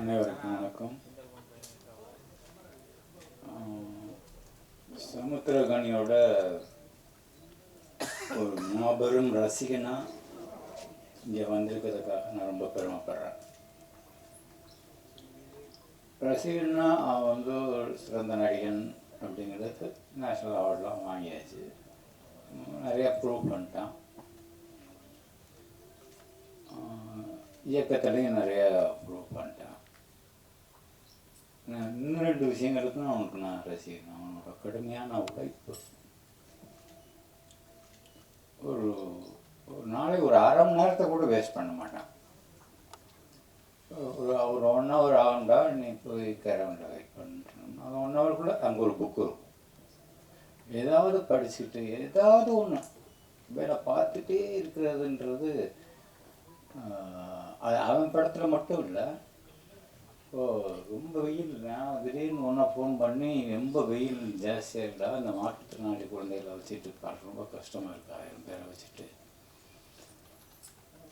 அனைவருக்கும் வணக்கம் um, சமுத்திரகனியோட ஒரு மாபெரும் ரசிகனா இங்கே வந்திருக்கிறதுக்காக நான் ரொம்ப பெருமைப்படுறேன். ரசிகன்னா அவன் வந்து ஒரு சிறந்த நடிகன் அப்படிங்கிறது நேஷ்னல் அவார்ட்லாம் வாங்கியாச்சு. நிறையா நிறைய ப்ரூவ் பண்ணிட்டான் இயக்கத்துலேயும் நிறைய ப்ரூவ் பண்ணிட்டான். இன்னும் ரெண்டு விஷயங்களுக்கும் அவனுக்கு நான் ரசிகன். அவனோட கடுமையான உழைப்பு. ஒரு ஒரு நாளைக்கு ஒரு அரை மணி நேரத்தை கூட வேஸ்ட் பண்ண மாட்டான். ஒரு ஒரு ஒன் ஹவர் ஆகுண்டா நீ போய் கேரவண்டா வெயிட் பண்ணிட்டு அது ஒன் ஹவருக்குள்ளே அங்கே ஒரு புக்கு இருக்கும் ஏதாவது படிச்சுட்டு ஏதாவது ஒன்று வேலை பார்த்துட்டே இருக்கிறதுன்றது அது அவன் படத்தில் மட்டும் இல்லை ஓ ரொம்ப வெயில் நான் திடீர்னு ஒன்றா ஃபோன் பண்ணி ரொம்ப வெயில் ஜாஸ்தியாக இருக்கா அந்த மாற்றுத்திறனாளி குழந்தைகளை வச்சுட்டு பாட்டு ரொம்ப கஷ்டமாக இருக்கு ஆயிரம் பேரை வச்சுட்டு?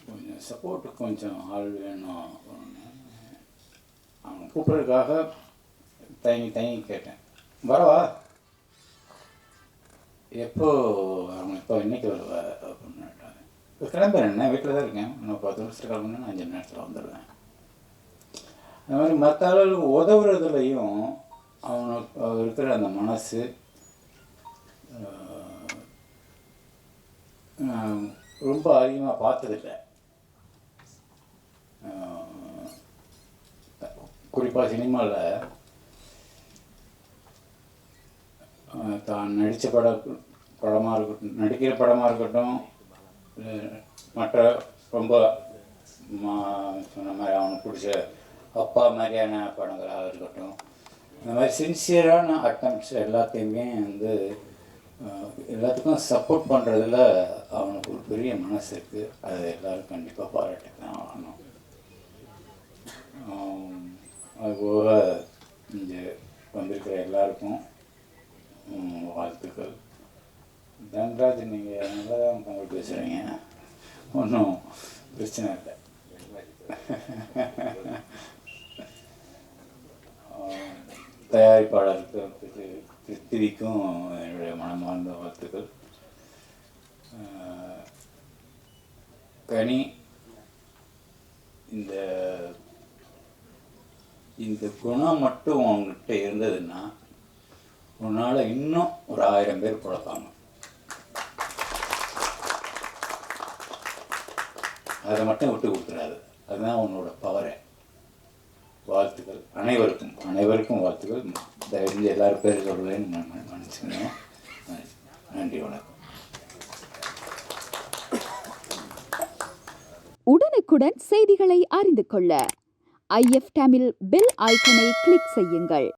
கொஞ்சம் சப்போர்ட்டுக்கு கொஞ்சம் ஆள் வேணும். அப்படின்னு அவங்க கூப்பிட்றதுக்காக தயங்கி தயங்கி கேட்டேன். வரவா? எப்போ அவங்க இப்போ இன்னைக்கு வருவா? அப்படின்னு கேட்டாங்க இப்போ கிளம்புறேன் என்ன? வீட்டில் தான் இருக்கேன். இன்னும் பத்து நிமிஷத்துக்கு கிளம்புனா நான் அஞ்சு மணி நேரத்தில் வந்துடுவேன். அது மாதிரி மற்ற ஆளுகளுக்கு உதவுறதுலையும் அவனுக்கு இருக்கிற அந்த மனசு ரொம்ப அதிகமாக பார்த்ததில்லை. குறிப்பாக சினிமாவில் தான் நடித்த பட படமாக இருக்கட்டும் நடிக்கிற படமாக இருக்கட்டும் மற்ற ரொம்ப மா- சொன்ன மாதிரி அவனுக்கு பிடிச்ச அப்பா மாதிரியான படங்களாக இருக்கட்டும். இந்த மாதிரி சின்சியரான அட்டம்ஸ் எல்லாத்தையுமே வந்து எல்லாத்துக்கும் சப்போர்ட் பண்ணுறதுல அவனுக்கு ஒரு பெரிய மனசு இருக்குது அது எல்லோரும் கண்டிப்பாக பாராட்டி தான் ஆகணும் அதுபோக இங்கே வந்திருக்கிற எல்லாருக்கும் வாழ்த்துக்கள். தன்ராஜ் நீங்கள் நல்லா தான் பொங்கல் பேசுகிறீங்க ஒன்றும் பிரச்சனை இல்லை. தயாரிப்பாளருக்கு திரு- என்னுடைய மனமார்ந்த வாழ்த்துக்கள். கனி இந்த இந்த குணம் மட்டும் உங்ககிட்ட இருந்ததுன்னா உன்னால் இன்னும் ஒரு ஆயிரம் பேர் பிழப்பாங்க அதை மட்டும் விட்டு கொடுத்துடாது. அதுதான் உன்னோட பவரை வாழ்த்துக்கள் அனைவருக்கும். அனைவருக்கும் வாழ்த்துக்கள். தயவு எல்லார் பேரும் பேர் நான் மன்~ மன்னிச்சுக்கணும். நன்றி வணக்கம். உடனுக்குடன் செய்திகளை அறிந்து கொள்ள ஐஎஃப் தமிழ் பெல் ஐக்கனை கிளிக் செய்யுங்கள்.